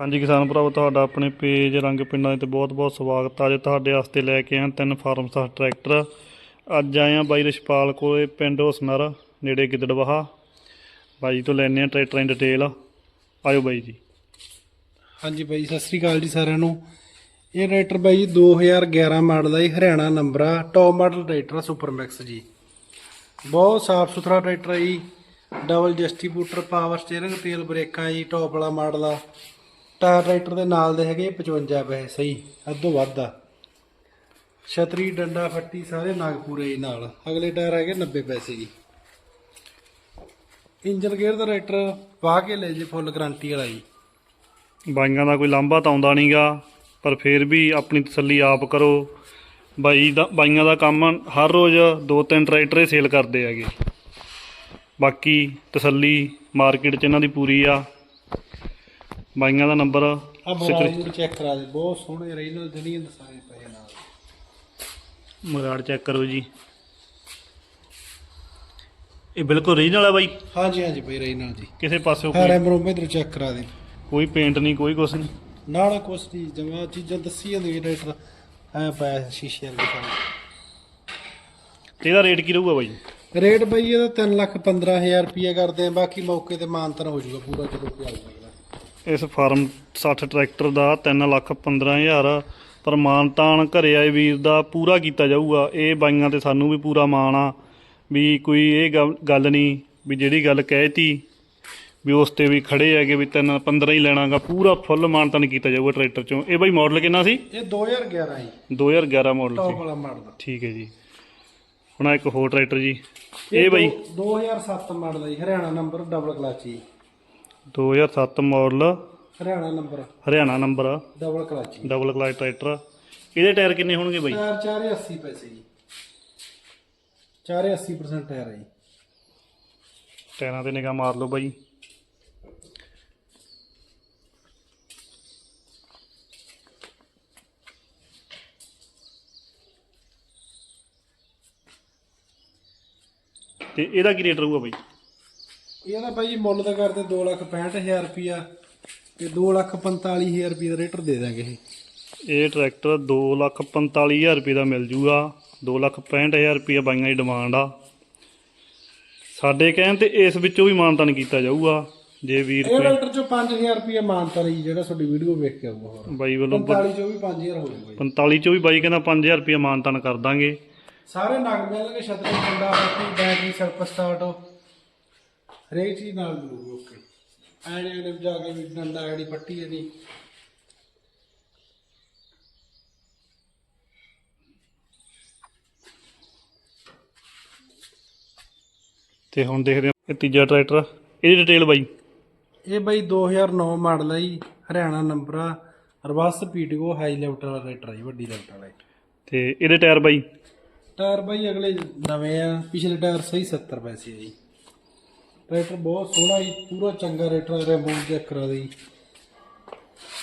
ਹਾਂਜੀ ਕਿਸਾਨ ਭਰਾਵੋ, ਤੁਹਾਡਾ ਆਪਣੇ ਪੇਜ ਰੰਗ ਪਿੰਡਾਂ ਦੇ ਤੇ ਬਹੁਤ-ਬਹੁਤ ਸਵਾਗਤ ਆ। ਅੱਜ ਤੁਹਾਡੇ ਵਾਸਤੇ ਲੈ ਕੇ ਆਏ ਤਿੰਨ ਫਾਰਮ ਸਾਹ ਟਰੈਕਟਰ। ਅੱਜ ਆਏ ਆ ਬਾਈ ਰਛਪਾਲ ਕੋਲੇ ਪਿੰਡ ਹੁਸਨਰ, ਨੇੜੇ ਗਿੱਦੜਵਾਹਾ। ਬਾਈ ਤੋਂ ਲੈਣੇ ਆ ਟਰੈਕਟਰਾਂ ਦੀ ਡਿਟੇਲ। ਆਇਓ ਬਾਈ ਜੀ। ਹਾਂਜੀ ਬਾਈ, ਸਤਿ ਸ੍ਰੀ ਅਕਾਲ ਜੀ ਸਾਰਿਆਂ ਨੂੰ। ਇਹ ਟਰੈਕਟਰ ਬਾਈ 2011 ਮਾਡਲ ਦਾ ਜੀ, ਹਰਿਆਣਾ ਨੰਬਰ ਆ ਟੌਪ ਮਾਡਲ ਟਰੈਕਟਰ ਆ ਸੁਪਰ ਮੈਕਸ ਜੀ। ਬਹੁਤ ਸਾਫ਼ ਸੁਥਰਾ ਟਰੈਕਟਰ ਆ ਜੀ। ਡਬਲ ਜਸਟੀਬੂਟਰ ਪਾਵਰ ਸਟੀਅਰਿੰਗ ਤੇਲ ਬ੍ਰੇਕਾਂ ਜੀ ਟੌਪ ਵਾਲਾ ਮਾਡਲ ਆ। ਟਾਇਰ ਟਰੈਕਟਰ ਦੇ ਨਾਲ ਦੇ ਹੈਗੇ 55 ਪੈਸੇ, ਸਹੀ ਅੱਧੋ ਵੱਧ ਆ। ਛਤਰੀ, ਡੰਡਾ, ਫੱਟੀ ਸਾਰੇ ਨਾਗ ਪੂਰੇ ਜੀ ਨਾਲ। ਅਗਲੇ ਟਾਇਰ ਹੈਗੇ 90 ਪੈਸੇ ਜੀ। ਇੰਜਨ ਗੇਅਰ ਦਾ ਟਰੈਕਟਰ ਵਾਹ ਕੇ ਲੈ ਜੇ ਫੁੱਲ ਗਾਰੰਟੀ ਵਾਲਾ ਜੀ। ਬਾਈਆਂ ਦਾ ਕੋਈ ਲਾਂਭਾ ਤਾਂ ਆਉਂਦਾ ਨਹੀਂਗਾ ਪਰ ਫਿਰ ਵੀ ਆਪਣੀ ਤਸੱਲੀ ਆਪ ਕਰੋ। ਬਾਈ ਦਾ, ਬਾਈਆਂ ਦਾ ਕੰਮ ਹਰ ਰੋਜ਼ ਦੋ ਤਿੰਨ ਟਰੈਕਟਰ ਹੀ ਸੇਲ ਕਰਦੇ ਹੈਗੇ। ਬਾਕੀ ਤਸੱਲੀ ਮਾਰਕੀਟ 'ਚ ਇਹਨਾਂ ਦੀ ਪੂਰੀ ਆ। ਬਾਈਆਂ ਦਾ ਨੰਬਰ ਆ। ਬਰਾਊਨ ਚੈੱਕ ਕਰਾ ਦੇ ਬਹੁਤ ਸੋਹਣੇ ਰੀਨਲ ਜਣੀਆਂ ਸਾਰੇ ਪਏ ਨਾਲ। ਮਗਾੜ ਚੈੱਕ ਕਰੋ ਜੀ। ਇਹ ਬਿਲਕੁਲ ਰੀਜਨਲ ਹੈ ਬਾਈ। ਹਾਂਜੀ ਹਾਂਜੀ ਪਈ ਰੀਨਲ ਜੀ। ਕਿਸੇ ਪਾਸਿਓਂ ਹਾਂ ਕੋਈ ਰੈਮਰੋਮ ਇਧਰ ਚੈੱਕ ਕਰਾ ਦੇ। ਕੋਈ ਪੇਂਟ ਨਹੀਂ ਕੋਈ ਕੁਛ ਨਹੀਂ। ਨਾਲ ਕੁਛ ਨਹੀਂ ਜਮਾ ਚੀਜ਼ਾਂ ਦੱਸੀ ਜਾਂਦੀ ਰੇਟਰ ਐ ਪਾਇਆ ਸ਼ੀਸ਼ੇ ਵਰਗੇ ਸਾਰੇ। ਤੇ ਇਹਦਾ ਰੇਟ ਕੀ ਰਹੂਗਾ ਬਾਈ? ਰੇਟ ਬਈ ਇਹਦਾ 3 ਲੱਖ 15000 ਰੁਪਏ ਕਰਦੇ ਆ ਬਾਕੀ ਮੌਕੇ ਤੇ ਮਾਨਤਨ ਹੋ ਜਾਊਗਾ ਪੂਰਾ ਜਦੋਂ ਕੋਈ ਆ ਜਾਊਗਾ ਇਸ ਫਾਰਮ 60 ਟਰੈਕਟਰ ਦਾ 3 ਲੱਖ 15000 ਪਰ ਮਾਨਤਾਨ ਘਰੇ ਆਏ ਵੀਰ ਦਾ ਪੂਰਾ ਕੀਤਾ ਜਾਊਗਾ। ਇਹ ਬਾਈਆਂ ਤੇ ਸਾਨੂੰ ਵੀ ਪੂਰਾ ਮਾਣ ਆ ਵੀ ਕੋਈ ਇਹ ਗੱਲ- ਨਹੀਂ ਵੀ ਜਿਹੜੀ ਗੱਲ ਕਹਿਤੀ ਵੀ ਉਸ ਤੇ ਵੀ ਖੜੇ ਹੈਗੇ ਵੀ ਤਿੰਨ 15 ਹੀ ਲੈਣਾਗਾ ਪੂਰਾ ਫੁੱਲ ਮਾਨਤਾਨ ਕੀਤਾ ਜਾਊਗਾ ਟਰੈਕਟਰ ਚੋਂ। ਇਹ ਬਾਈ ਮਾਡਲ ਕਿੰਨਾ ਸੀ? ਇਹ 2011 ਜੀ। 2011 ਮਾਡਲ ਟੌਪ ਸੀ। ਵਾਲਾ ਮਾਡਲ ਠੀਕ ਹੈ ਜੀ। ਹੁਣ ਇੱਕ ਹੋਰ ਟਰੈਕਟਰ ਜੀ। ਇਹ ਬਾਈ ਦੋ- 2007 ਮਾਡਲ ਜੀ ਹਰਿਆਣਾ ਨੰਬਰ ਡਬਲ ਕਲਚ ਜੀ। 2007 model. Haryana number. Haryana number. Double clutch double clutch tractor. ਇਹਦੇ ਟਾਇਰ ਕਿੰਨੇ ਹੋਣਗੇ ਬਾਈ? ਟਾਇਰ 480 ਪੈਸੇ ਜੀ। 480% ਟਾਇਰ ਹੈ ਜੀ। ਟਾਇਰਾਂ ਤੇ ਨਿਗਾਹ ਮਾਰ ਲਓ ਬਾਈ। ਤੇ ਇਹਦਾ ਕੀ ਰੇਟ ਰਹੂਗਾ ਬਾਈ? ਇਹਦਾ ਬਾਈ ਜੀ ਮੁੱਲ ਤਾਂ ਕਰਦੇ 265000 ਰੁਪਿਆ ਤੇ 245000 ਰੁਪਏ ਦਾ ਰੇਟਰ ਦੇ ਦਾਂਗੇ ਇਹ। ਇਹ ਟਰੈਕਟਰ 245000 ਰੁਪਏ ਦਾ ਮਿਲ ਜੂਗਾ। 265000 ਰੁਪਏ ਬਾਈਆਂ ਦੀ ਡਿਮਾਂਡ ਆ। ਸਾਡੇ ਕਹਿਣ ਤੇ ਇਸ ਵਿੱਚੋਂ ਵੀ ਮਾਨਤਾਨ ਕੀਤਾ ਜਾਊਗਾ ਜੇ ਵੀਰ ਇਹ ਕੋਈ ਰੇਟਰ ਚੋਂ 5000 ਰੁਪਏ ਮਾਨਤਾ ਰਹੀ ਜਿਹੜਾ ਤੁਹਾਡੀ ਵੀਡੀਓ ਵੇਖ ਕੇ ਆਊਗਾ ਹੋਰ। ਬਾਈ ਵੱਲੋਂ 45 ਚੋਂ ਵੀ 5000 ਹੋ ਜਾਊਗਾ ਜੀ। 45 ਚੋਂ ਵੀ ਬਾਈ ਕਹਿੰਦਾ 5000 ਰੁਪਏ ਮਾਨਤਾਨ ਕਰ ਦਾਂਗੇ। ਸਾਰੇ ਨਗ ਮਿਲਣਗੇ ਛਤਰੀ ਫੱਟੀ ਬੈਟਰੀ ਸੈਲਫ ਸਟਾਰਟ ਹਰੇਕ ਚੀਜ਼ ਨਾਲ ਮਿਲੂਗੀ ਓਕੇ। ਐਨੇ ਐਨੇ ਜਾ ਕੇ ਵੀ ਡੰਡਾ ਜਿਹੜੀ ਪੱਟੀ ਇਹਦੀ। ਤੇ ਹੁਣ ਦੇਖਦੇ ਹਾਂ ਇਹ ਤੀਜਾ ਟਰੈਕਟਰ ਇਹਦੀ ਡਿਟੇਲ ਬਾਈ। ਇਹ ਬਾਈ 2009 ਮਾਡਲ ਹੈ ਜੀ ਹਰਿਆਣਾ ਨੰਬਰ ਆ। ਰਵਸ ਪੀਟੀਓ ਹਾਈ ਲੈਵਲ ਵਾਲਾ ਰੇਟਰ ਹੈ ਜੀ ਵੱਡੀ ਲੈਵਲ ਵਾਲਾ ਜੀ। ਤੇ ਇਹਦੇ ਟਾਇਰ ਬਾਈ? ਟਾਇਰ ਬਾਈ ਅਗਲੇ ਨਵੇਂ ਆ ਪਿਛਲੇ ਟਾਇਰ ਸਹੀ 70 ਪੈਸੇ ਆ ਜੀ। ਟਰੈਕਟਰ ਬਹੁਤ ਸੋਹਣਾ ਜੀ ਪੂਰਾ ਚੰਗਾ ਰੇਟਰ ਰੈਮਬੋ ਚੈੱਕ ਕਰਾ ਦੇ।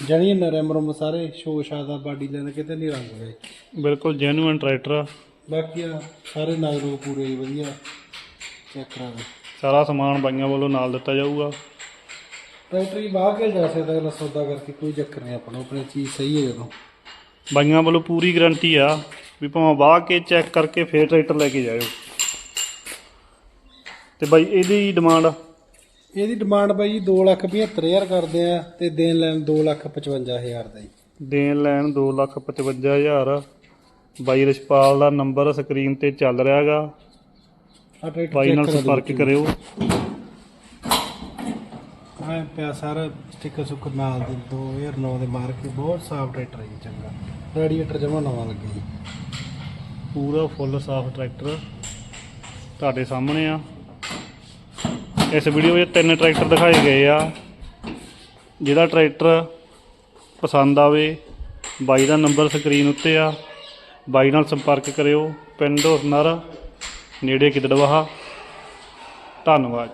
ਜਣੀ ਨਾ ਰੈਮਰਮ ਸਾਰੇ ਸ਼ੋਸ਼ਾ ਦਾ ਬਾਡੀ ਲੈਣ ਕਿਤੇ ਨਹੀਂ ਰੰਗ ਹੋਏ ਬਿਲਕੁਲ ਜੈਨੂਇਨ ਟਰੈਕਟਰ ਆ। ਬਾਕੀ ਆ ਸਾਰੇ ਨਾਗਰੋ ਪੂਰੇ ਹੀ ਵਧੀਆ ਚੈੱਕ ਕਰਾ ਦੇ। ਸਾਰਾ ਸਮਾਨ ਬਾਈਆਂ ਵੱਲੋਂ ਨਾਲ ਦਿੱਤਾ ਜਾਊਗਾ। ਟਰੈਕਟਰ ਹੀ ਬਾਹਰ ਕੇ ਜਾ ਸਕਦਾ ਅਗਲਾ ਸੌਦਾ ਕਰਕੇ ਕੋਈ ਚੱਕਰ ਨਹੀਂ ਆਪਣਾ ਆਪਣੀ ਚੀਜ਼ ਸਹੀ ਹੈ ਜਦੋਂ। ਬਾਈਆਂ ਵੱਲੋਂ ਪੂਰੀ ਗਾਰੰਟੀ ਆ ਵੀ ਭਾਵੇਂ ਵਾਹ ਕੇ ਚੈੱਕ ਕਰਕੇ ਫੇਰ ਟਰੈਕਟਰ ਲੈ ਕੇ ਜਾਇਓ। ਤੇ ਬਾਈ ਇਹਦੀ ਡਿਮਾਂਡ ਇਹਦੀ ਡਿਮਾਂਡ ਬਾਈ 275000 ਕਰਦੇ ਆ ਤੇ ਦੇਣ ਲੈਣ 255000 ਦਾ ਜੀ। ਦੇਣ ਲੈਣ 255000 ਬਾਈ ਰਛਪਾਲ ਦਾ ਨੰਬਰ ਸਕਰੀਨ ਤੇ ਚੱਲ ਰਿਹਾਗਾ। ਬਾਈ ਨਾਲ ਸੰਪਰਕ। ਕਰਿਓ। ਹਾਂ ਪਿਆ ਸਾਰਾ ਸਟicker ਸੁੱਕ ਨਾਲ ਦੇ 2009 ਦੇ ਮਾਰ ਕੇ ਬਹੁਤ ਸਾਫ਼ ਟਰੈਕਟਰ ਹੈ ਚੰਗਾ। ਰੈਡੀਏਟਰ ਜਮਾ ਨਵਾਂ ਲੱਗਿਆ ਜੀ। ਪੂਰਾ ਫੁੱਲ ਸਾਫ਼ ਟਰੈਕਟਰ ਤੁਹਾਡੇ ਸਾਹਮਣੇ ਆ। ਇਸ ਵੀਡੀਓ ਵਿੱਚ ਤਿੰਨ ਟਰੈਕਟਰ ਦਿਖਾਏ ਗਏ ਆ ਜਿਹੜਾ ਟਰੈਕਟਰ ਪਸੰਦ ਆਵੇ, ਬਾਈ ਦਾ ਨੰਬਰ ਸਕਰੀਨ ਉੱਤੇ ਆ, ਬਾਈ ਨਾਲ ਸੰਪਰਕ ਕਰਿਓ, ਪਿੰਡ ਹੁਸਨਰ ਨੇੜੇ ਕਿਦੜਵਾਹਾ। ਧੰਨਵਾਦ।